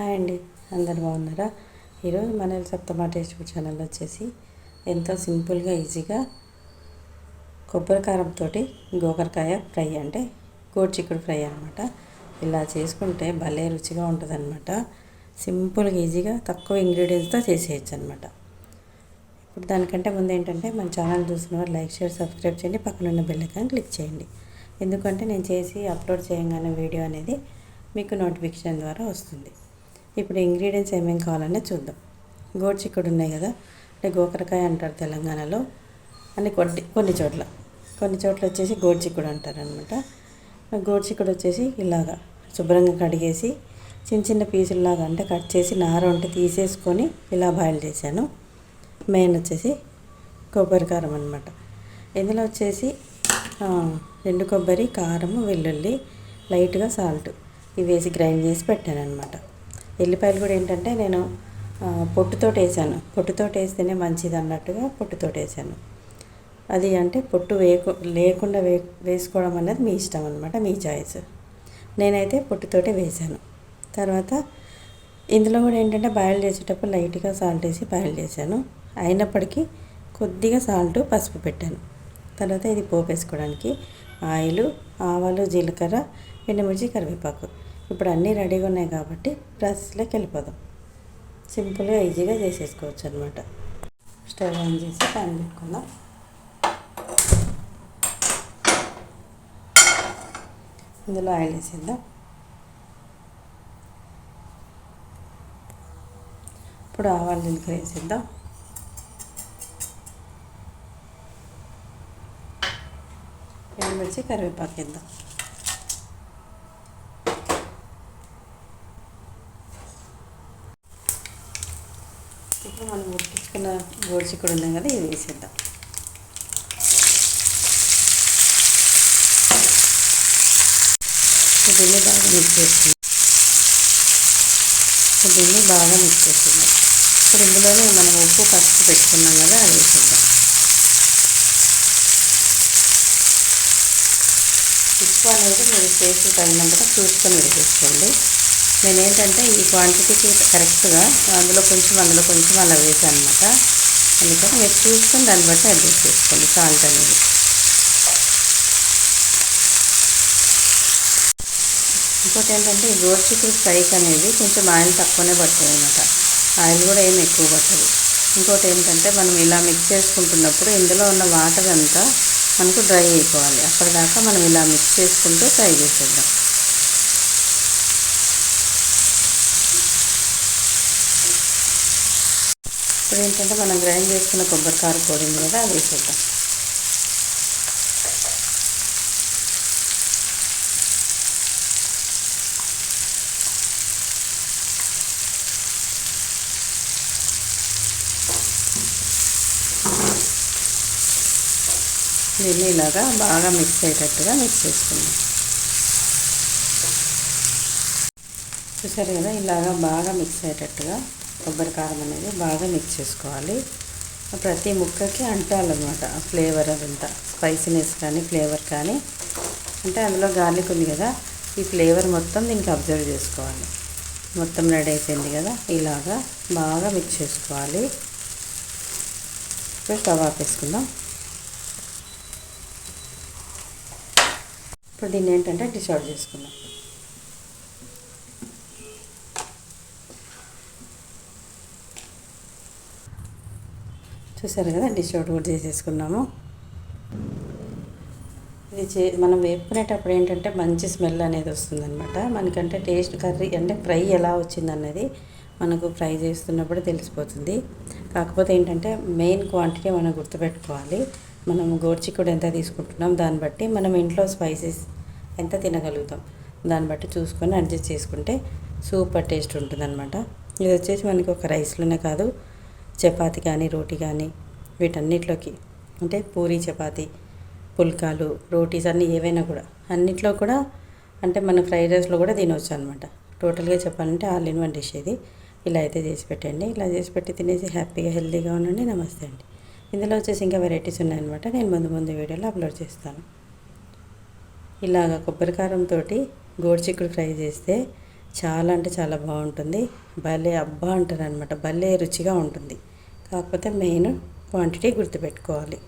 Hi అండి అందరు బాగున్నారా? ఈరోజు మన సప్తమా టేస్ట్ ఫుడ్ ఛానల్ వచ్చేసి ఎంతో సింపుల్గా ఈజీగా కొబ్బరికారంతో గోకరకాయ ఫ్రై అంటే గోడు చిక్కుడు ఫ్రై అనమాట ఇలా చేసుకుంటే భలే రుచిగా ఉంటుంది అనమాట సింపుల్గా ఈజీగా తక్కువ ఇంగ్రీడియంట్స్తో చేసేయచ్చు అనమాట ఇప్పుడు దానికంటే ముందు ఏంటంటే మన ఛానల్ చూసిన వారు లైక్ షేర్ సబ్స్క్రైబ్ చేయండి. పక్కన ఉన్న బెల్ క్లిక్ చేయండి. ఎందుకంటే నేను చేసి అప్లోడ్ చేయగానే వీడియో అనేది మీకు నోటిఫికేషన్ ద్వారా వస్తుంది. ఇప్పుడు ఇంగ్రీడియంట్స్ ఏమేమి కావాలనే చూద్దాం. గోడు చిక్కుడు ఉన్నాయి కదా అంటే గోకరకాయ అంటారు తెలంగాణలో అని కొన్ని కొన్ని చోట్ల. కొన్ని చోట్ల వచ్చేసి గోడు చిక్కుడు అంటారు అనమాట గోడు చిక్కుడు వచ్చేసి ఇలాగా శుభ్రంగా కడిగేసి చిన్న చిన్న పీసుల్లాగా అంటే కట్ చేసి నార ఉంటే తీసేసుకొని ఇలా బాయిల్ చేశాను. మెయిన్ వచ్చేసి కొబ్బరి కారం అనమాట ఇందులో వచ్చేసి ఎండు కొబ్బరి కారం వెల్లుల్లి లైట్గా సాల్ట్ ఇవి వేసి గ్రైండ్ చేసి పెట్టాను అనమాట ఎల్లిపాయలు కూడా ఏంటంటే నేను పొట్టుతో వేసాను. పొట్టుతో వేస్తేనే మంచిది అన్నట్టుగా పొట్టుతో వేసాను. అది అంటే పొట్టు వేయకు లేకుండా వే వేసుకోవడం అనేది మీ ఇష్టం అనమాట మీ చాయిస్. నేనైతే పొట్టుతోటే వేసాను. తర్వాత ఇందులో కూడా ఏంటంటే బాయిల్ చేసేటప్పుడు లైట్గా సాల్ట్ వేసి బాయిల్ చేశాను. అయినప్పటికీ కొద్దిగా సాల్ట్ పసుపు పెట్టాను. తర్వాత ఇది పోపు వేసుకోవడానికి ఆయిల్ ఆవాలు జీలకర్ర ఎండుమిర్చి కరివేపాకు. ఇప్పుడు అన్నీ రెడీగా ఉన్నాయి కాబట్టి ప్రాసెస్లోకి వెళ్ళిపోదాం. సింపుల్గా ఈజీగా చేసేసుకోవచ్చు అనమాట స్టవ్ ఆన్ చేసి ప్యాన్ పెట్టుకుందాం. ఇందులో ఆయిల్ వేసేద్దాం. ఇప్పుడు ఆవాలు జీలకర్ర వేసేద్దాం. ఎండుమిర్చి కరివేపాకు వేద్దాం. ఇప్పుడు మనం ఉడికించుకున్న గోరుచిక్కుడు ఉన్నాయి కదా ఇవి వేసేద్దాం. దీన్ని బాగా మిక్స్ చేస్తుంది దీన్ని బాగా మిక్స్ చేస్తుంది ఇప్పుడు ఇందులోనే మనం ఉప్పు పసుపు పెట్టుకున్నాం కదా అది వేసేద్దాం. ఉప్పు అనేది మీరు చేసి తగినంతగా చూసుకొని వేసేసుకోండి నేను ఏంటంటే ఈ క్వాంటిటీకి కరెక్ట్గా అందులో కొంచెం అందులో కొంచెం అలా వేసాను అనమాట అందుకని మీరు చూసుకొని దాన్ని బట్టి అడ్జస్ట్ చేసుకోండి సాల్ట్ అనేది. ఇంకోటి ఏంటంటే ఈ గోర్ చిక్కుడు ఫ్రైకి అనేది కొంచెం ఆయిల్ తక్కువనే పడుతుంది అనమాట. ఆయిల్ కూడా ఏమి ఎక్కువ పట్టదు. ఇంకోటి ఏంటంటే మనం ఇలా మిక్స్ చేసుకుంటున్నప్పుడు ఇందులో ఉన్న వాటర్ అంతా మనకు డ్రై అయిపోవాలి. అప్పటిదాకా మనం ఇలా మిక్స్ చేసుకుంటూ ఫ్రై చేసేద్దాం. ఇప్పుడు ఏంటంటే మనం గ్రైండ్ చేసుకున్న కొబ్బరికార పొడి ఉంది కదా అది వేసేద్దాం. దీన్ని ఇలాగా బాగా మిక్స్ అయ్యేటట్టుగా మిక్స్ చేసుకుందాం. చూసారు కదా ఇలాగా బాగా మిక్స్ అయ్యేటట్టుగా కొబ్బరి కారం అనేది బాగా మిక్స్ చేసుకోవాలి. ప్రతి ముక్కకి అంటాలన్నమాట ఫ్లేవర్ అదంతా. స్పైసీనెస్ కానీ ఫ్లేవర్ కానీ. అంటే అందులో గార్లిక్ ఉంది కదా ఈ ఫ్లేవర్ మొత్తం దీనికి అబ్జర్వ్ చేసుకోవాలి. మొత్తం రెడీ అయిపోయింది కదా ఇలాగా బాగా మిక్స్ చేసుకోవాలి. ఇప్పుడు స్టవ్ ఆపేసుకుందాం. ఇప్పుడు దీన్ని ఏంటంటే డిష్ చేసుకుందాం. చూసారు కదా డిష్ అవుట్ కూడా చేసేసుకున్నాము ఇది చే మనం వేపుకునేటప్పుడు ఏంటంటే మంచి స్మెల్ అనేది వస్తుందన్నమాట. మనకంటే టేస్ట్ కర్రీ అంటే ఫ్రై ఎలా వచ్చింది అన్నది మనకు ఫ్రై చేస్తున్నప్పుడు తెలిసిపోతుంది. కాకపోతే ఏంటంటే మెయిన్ క్వాంటిటీ మనం గుర్తుపెట్టుకోవాలి. మనం గోర్చిక్కుడు ఎంత తీసుకుంటున్నాం దాన్ని బట్టి మనం ఇంట్లో స్పైసెస్ ఎంత తినగలుగుతాం దాన్ని బట్టి చూసుకొని అడ్జస్ట్ చేసుకుంటే సూపర్ టేస్ట్ ఉంటుందన్నమాట. ఇది వచ్చేసి మనకి ఒక రైస్లోనే కాదు చపాతి కానీ రోటీ కానీ వీటన్నిటిలోకి అంటే పూరి చపాతి పుల్కాలు రోటీస్ అన్నీ ఏవైనా కూడా అన్నిట్లో కూడా అంటే మన ఫ్రైడ్ రైస్లో కూడా తినవచ్చు అనమాట టోటల్గా చెప్పాలంటే ఆల్ ఇన్ వన్ డిష్ ఇది. ఇలా అయితే చేసి పెట్టండి. ఇలా చేసి పెట్టి తినేసి హ్యాపీగా హెల్తీగా ఉండండి. నమస్తే అండి. ఇందులో వచ్చేసి ఇంకా వెరైటీస్ ఉన్నాయన్నమాట. నేను ముందు ముందు వీడియోలో అప్లోడ్ చేస్తాను. ఇలాగ కొబ్బరి కారంతో గోడు చిక్కుడు ఫ్రై చేస్తే చాలా అంటే చాలా బాగుంటుంది. భలే అబ్బా అంటారు అనమాట భలే రుచిగా ఉంటుంది. కాకపోతే మెయిన్ క్వాంటిటీ గుర్తుపెట్టుకోవాలి.